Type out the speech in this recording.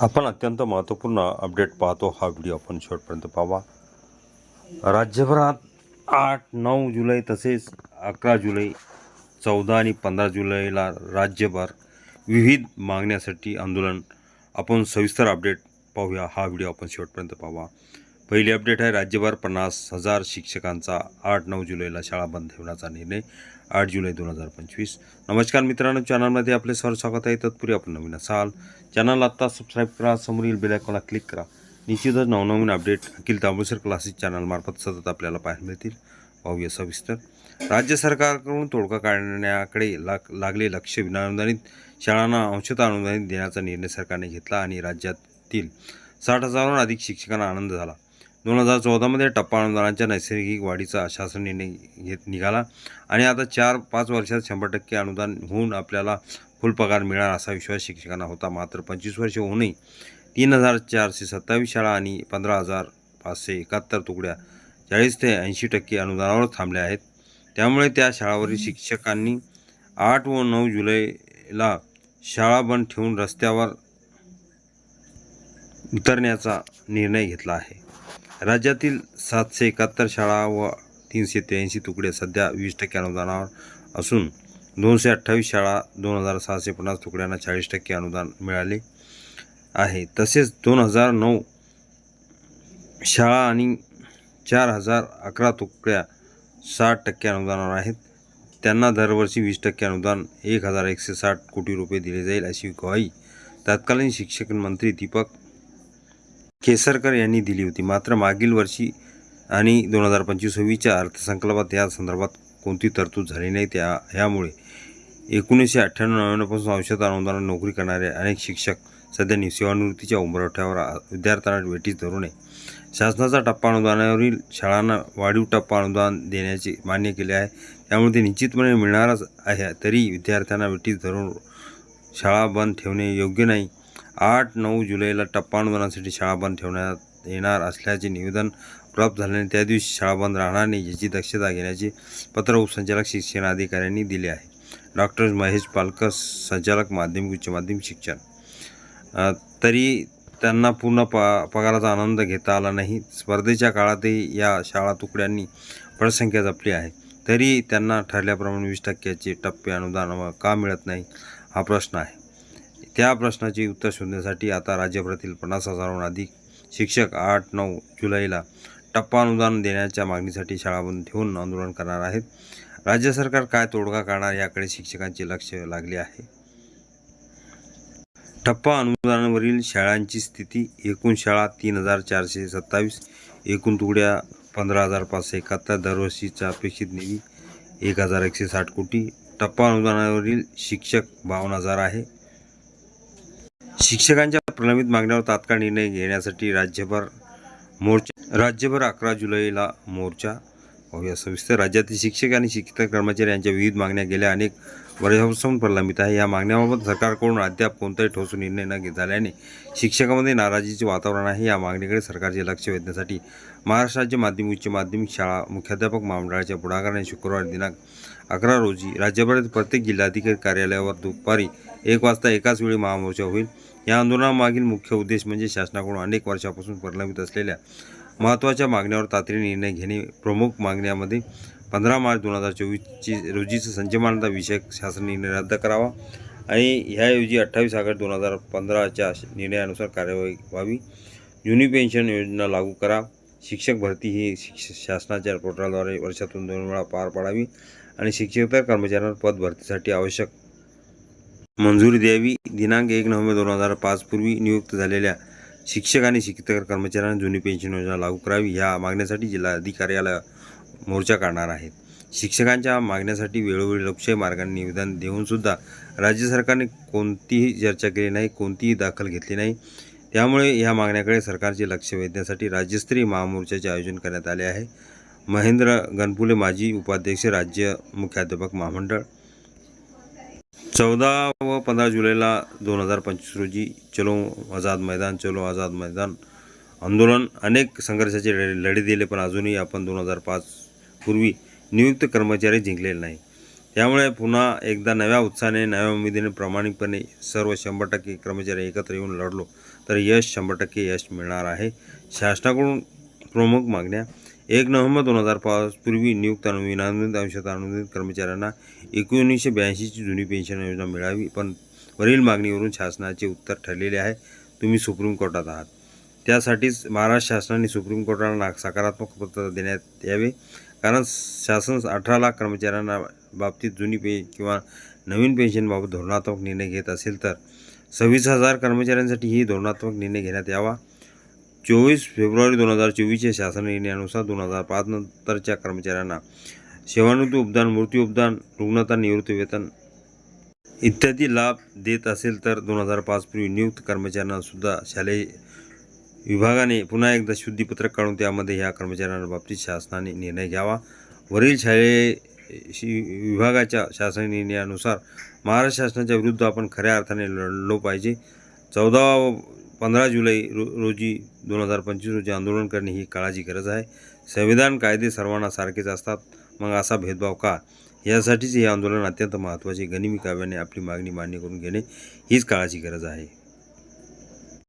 आपण अत्यंत महत्त्वपूर्ण अपडेट पाहतो. हा व्हिडिओ आपण शेवटपर्यंत पाहावा. राज्यभरात आठ नऊ जुलै तसेच अकरा जुलै चौदा आणि पंधरा जुलैला राज्यभर विविध मागण्यासाठी आंदोलन. आपण सविस्तर अपडेट पाहूया. हा व्हिडिओ आपण शेवटपर्यंत पाहावा. पहिली अपडेट आहे राज्यभर पन्नास हजार शिक्षकांचा आठ नऊ जुलैला शाळा बंद ठेवण्याचा निर्णय आठ जुलै दोन हजार पंचवीस. नमस्कार मित्रांनो चॅनलमध्ये आपले सर स्वागत आहे. तत्पूर्वी आपण नवीन असाल चॅनल आत्ता सबस्क्राईब करा समोरील बेलायकॉनला क्लिक करा. निश्चितच नवनवीन अपडेट अखिल तांबूसर क्लासेस चॅनलमार्फत सतत आपल्याला पाहायला मिळतील. पाहूया सविस्तर. राज्य सरकारकडून तोडगा काढण्याकडे लाग लागले लक्ष विनाअनुदानित शाळांना अंशतः अनुदानित देण्याचा निर्णय सरकारने घेतला आणि राज्यातील साठ हजाराहून अधिक शिक्षकांना आनंद झाला. दोन हजार चौदामध्ये टप्पा अनुदानाच्या नैसर्गिक वाढीचा शासन निर्णय घेत निघाला आणि आता चार पाच वर्षात शंभर टक्के अनुदान होऊन आपल्याला फुल पगार मिळणार असा विश्वास शिक्षकांना होता. मात्र पंचवीस वर्ष होऊनही तीन हजार चारशे सत्तावीस शाळा आणि पंधरा हजार पाचशे एकाहत्तर तुकड्या चाळीस ते ऐंशी टक्के अनुदानावर थांबल्या आहेत. त्यामुळे त्या शाळावरील शिक्षकांनी आठ व नऊ जुलैला शाळा बंद ठेवून रस्त्यावर उतरण्याचा निर्णय घेतला आहे. राज्यातील सातशे एकाहत्तर शाळा व तीनशे त्र्याऐंशी तुकडे सध्या वीस टक्के अनुदानावर असून दोनशे अठ्ठावीस शाळा दोन हजार सहाशे पन्नास तुकड्यांना चाळीस टक्के अनुदान मिळाले आहे. तसेच दोन हजार नऊ शाळा आणि चार हजार अकरा तुकड्या साठ टक्के अनुदानावर आहेत. त्यांना दरवर्षी वीस टक्के अनुदान एक हजार एकशे साठ कोटी रुपये दिले जाईल अशी ग्वाही तत्कालीन शिक्षण मंत्री दीपक केसरकर यांनी दिली होती. मात्र मागील वर्षी आणि दोन हजार पंचवीस सव्वीसच्या अर्थसंकल्पात या संदर्भात कोणती तरतूद झाली नाही त्या ह्यामुळे एकोणीसशे अठ्ठ्याण्णव नव्याण्णवपासून औषध अनुदानात नोकरी करणारे अनेक शिक्षक सध्या सेवानिवृत्तीच्या उंबरठ्यावर विद्यार्थ्यांना वेटीस धरू नये. शासनाचा टप्पा अनुदानावरील शाळांना वाढीव टप्पा अनुदान देण्याचे मान्य केले आहे. त्यामुळे ते निश्चितपणे मिळणारच आहे. तरी विद्यार्थ्यांना वेटीस धरून शाळा बंद ठेवणे योग्य नाही. आठ नऊ जुलैला टप्पा शाळा बंद ठेवण्यात येणार असल्याचे निवेदन प्राप्त झाल्याने त्या दिवशी शाळा बंद राहणार नाही याची दक्षता घेण्याचे पत्र उपसंचालक शिक्षण अधिकाऱ्यांनी दिले आहे. डॉक्टर महेश पालकर संचालक माध्यमिक उच्च माध्यमिक शिक्षण. तरी त्यांना पूर्ण प पगाराचा आनंद घेता आला नाही. स्पर्धेच्या काळातही या शाळा तुकड्यांनी पटसंख्या जपली आहे. तरी त्यांना ठरल्याप्रमाणे वीस टक्क्याचे टप्पे अनुदान का मिळत नाही हा प्रश्न आहे. त्या प्रश्नाचे उत्तर शोधण्यासाठी आता राज्यभरातील पन्नास हजाराहून अधिक शिक्षक आठ नऊ जुलैला टप्पा अनुदान देण्याच्या मागणीसाठी शाळा बंद ठेवून आंदोलन करणार आहेत. राज्य सरकार काय तोडगा काढणार याकडे शिक्षकांचे लक्ष लागले आहे. टप्पा अनुदानावरील शाळांची स्थिती एकूण शाळा तीन हजार चारशे सत्तावीस एकूण तुकड्या पंधरा हजार पाचशे एकाहत्तर दरवर्षीचा अपेक्षित निधी एक हजार एकशे साठ कोटी. टप्पा अनुदानावरील शिक्षक बावन्न हजार आहे. शिक्षकांच्या प्रलंबित मागण्यावर तात्काळ निर्णय घेण्यासाठी राज्यभर मोर्चा राज्यभर अकरा जुलैला मोर्चा सविस्तर राज्यातील शिक्षक आणि शिक्षक कर्मचारी यांच्या विविध मागण्या गेल्या अनेक वर्षापासून प्रलंबित आहे. या मागण्याबाबत सरकारकडून अद्याप कोणताही ठोस निर्णय न घेत झाल्याने शिक्षकांमध्ये नाराजीचे वातावरण आहे. या मागणीकडे सरकारचे लक्ष वेधण्यासाठी महाराष्ट्र राज्य माध्यमिक उच्च माध्यमिक शाळा मुख्याध्यापक महामंडळाच्या पुढाकाराने शुक्रवार दिनांक अकरा रोजी राज्यभरातील प्रत्येक जिल्हाधिकारी कार्यालयावर दुपारी एक वाजता एकाच वेळी महामोर्चा होईल. या आंदोलनामागील मुख्य उद्देश म्हणजे शासनाकडून अनेक वर्षापासून प्रलंबित असलेल्या महत्त्वाच्या मागण्यावर तातडीने निर्णय घेणे. प्रमुख मागण्यामध्ये पंधरा मार्च दोन हजार चोवीसची रोजीचा संचमानता विषयक शासन निर्णय रद्द करावा आणि ह्याऐवजी अठ्ठावीस ऑगस्ट दोन हजार पंधराच्या निर्णयानुसार कार्यवाही व्हावी. जुनी पेन्शन योजना लागू करा. शिक्षक भरती ही शिक्ष शासनाच्या पोर्टलद्वारे वर्षातून दोन वेळा पार पाडावी आणि शिक्षकेतर कर्मचाऱ्यांना पद भरतीसाठी आवश्यक मंजुरी द्यावी. दिनांक एक नोव्हेंबर दोन हजार पाचपूर्वी नियुक्त झालेल्या शिक्षक आणि शिक्षक कर्मचाऱ्यांना जुनी पेन्शन योजना लागू करावी ह्या मागण्यासाठी जिल्हाधिकार्यालय मोर्चा काढणार आहेत. शिक्षकांच्या मागण्यासाठी वेळोवेळी लोकशाही मार्गाने निवेदन देऊनसुद्धा राज्य सरकारने कोणतीही चर्चा केली नाही कोणतीही दाखल घेतली नाही. त्यामुळे या मागण्याकडे सरकारचे लक्ष वेधण्यासाठी राज्यस्तरीय महामोर्चाचे आयोजन करण्यात आले आहे. महेंद्र गणपुले माजी उपाध्यक्ष राज्य मुख्याध्यापक महामंडळ. चौदा व पंधरा जुलैला दोन हजार पंचवीस रोजी चलो आझाद मैदान चलो आझाद मैदान आंदोलन अनेक संघर्षाचे लढे लढे दिले पण अजूनही आपण दोन हजार पाच पूर्वी नियुक्त कर्मचारी जिंकलेले नाही त्यामुळे पुन्हा एकदा नव्या उत्साहाने नव्या उमेदीने प्रामाणिकपणे सर्व शंभर टक्के कर्मचारी एकत्र येऊन लढलो तर यश शंभर टक्के यश मिळणार आहे. शासनाकडून प्रमुख मागण्या एक नोव्हेंबर दोन हजार पाच पूर्वी नियुक्त आणि विनानुदानित अंशत अनुदानित कर्मचाऱ्यांना एकोणीसशे ब्याऐंशीची जुनी पेन्शन योजना मिळावी पण वरील मागणीवरून शासनाचे उत्तर ठरलेले आहे. तुम्ही सुप्रीम कोर्टात आहात. त्यासाठीच महाराष्ट्र शासनाने सुप्रीम कोर्टाला ना- सकारात्मक पत्र देण्यात यावे. कारण शासन अठरा लाख कर्मचाऱ्यांना बाबतीत जुनी पे किंवा नवीन पेन्शनबाबत धोरणात्मक निर्णय घेत असेल तर सव्वीस हजार कर्मचाऱ्यांसाठी ही धोरणात्मक निर्णय घेण्यात यावा. चोवीस फेब्रुवारी दोन हजार चोवीसच्या शासन निर्णयानुसार दोन हजार पाच नंतरच्या कर्मचाऱ्यांना सेवानिवृत्ती उपदान मृत्यू उपदान रुग्णता निवृत्ती वेतन इत्यादी लाभ देत असेल तर दोन हजार पाच पूर्वी नियुक्त कर्मचाऱ्यांनासुद्धा शालेय विभागाने पुन्हा एकदा शुद्धीपत्रक काढून त्यामध्ये ह्या कर्मचाऱ्यांना बाबतीत शासनाने निर्णय घ्यावा. वरील शाळे विभागाच्या शासन निर्णयानुसार महाराष्ट्र शासनाच्या विरुद्ध आपण खऱ्या अर्थाने लढलो पाहिजे. चौदा पंधरा जुलै रो रोजी दोन हजार पंचवीस रोजी आंदोलन करणे ही काळाची गरज आहे. संविधान कायदे सर्वांना सारखेच असतात. मग असा भेदभाव का? यासाठीच हे आंदोलन अत्यंत महत्त्वाचे गनिमी काव्याने आपली मागणी मान्य करून घेणे हीच काळाची गरज आहे.